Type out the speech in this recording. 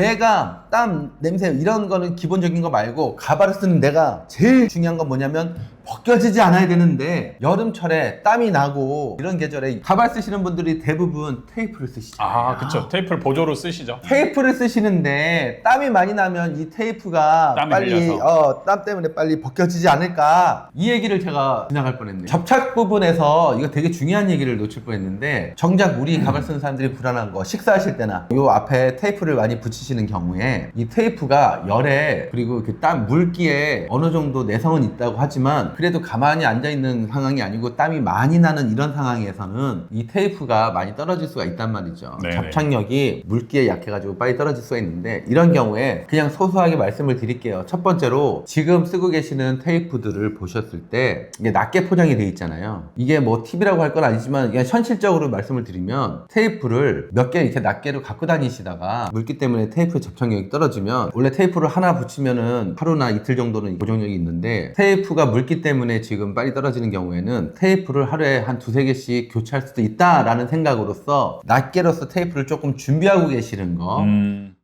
내가 땀 냄새 이런 거는 기본적인 거 말고 가발을 쓰는 내가 제일 중요한 건 뭐냐면 벗겨지지 않아야 되는데 여름철에 땀이 나고 이런 계절에 가발 쓰시는 분들이 대부분 테이프를 쓰시죠. 아, 그쵸. 테이프를 보조로 쓰시죠. 테이프를 쓰시는데 땀이 많이 나면 이 테이프가 땀이 빨리 흘려서. 어, 땀 때문에 빨리 벗겨지지 않을까 이 얘기를 제가 지나갈 뻔했네요 접착 부분에서 이거 되게 중요한 얘기를 놓칠 뻔했는데 정작 우리 가발 쓰는 사람들이 불안한 거 식사하실 때나 요 앞에 테이프를 많이 붙이시는 경우에 이 테이프가 열에 그리고 그 땀 물기에 어느 정도 내성은 있다고 하지만 그래도 가만히 앉아 있는 상황이 아니고 땀이 많이 나는 이런 상황에서는 이 테이프가 많이 떨어질 수가 있단 말이죠 네네. 접착력이 물기에 약해가지고 빨리 떨어질 수가 있는데 이런 경우에 그냥 소소하게 말씀을 드릴게요. 첫 번째로 지금 쓰고 계시는 테이프들을 보셨을 때 이게 낮게 포장이 돼 있잖아요. 이게 뭐 팁이라고 할 건 아니지만 그냥 현실적으로 말씀을 드리면 테이프를 몇 개 이렇게 낱개로 갖고 다니시다가 물기 때문에 테이프 접착력이 떨어지면 원래 테이프를 하나 붙이면은 하루나 이틀 정도는 고정력이 있는데 테이프가 물기 때문에 지금 빨리 떨어지는 경우에는 테이프를 하루에 한 두세 개씩 교체할 수도 있다라는 생각으로서 낱개로서 테이프를 조금 준비하고 계시는 거. 음,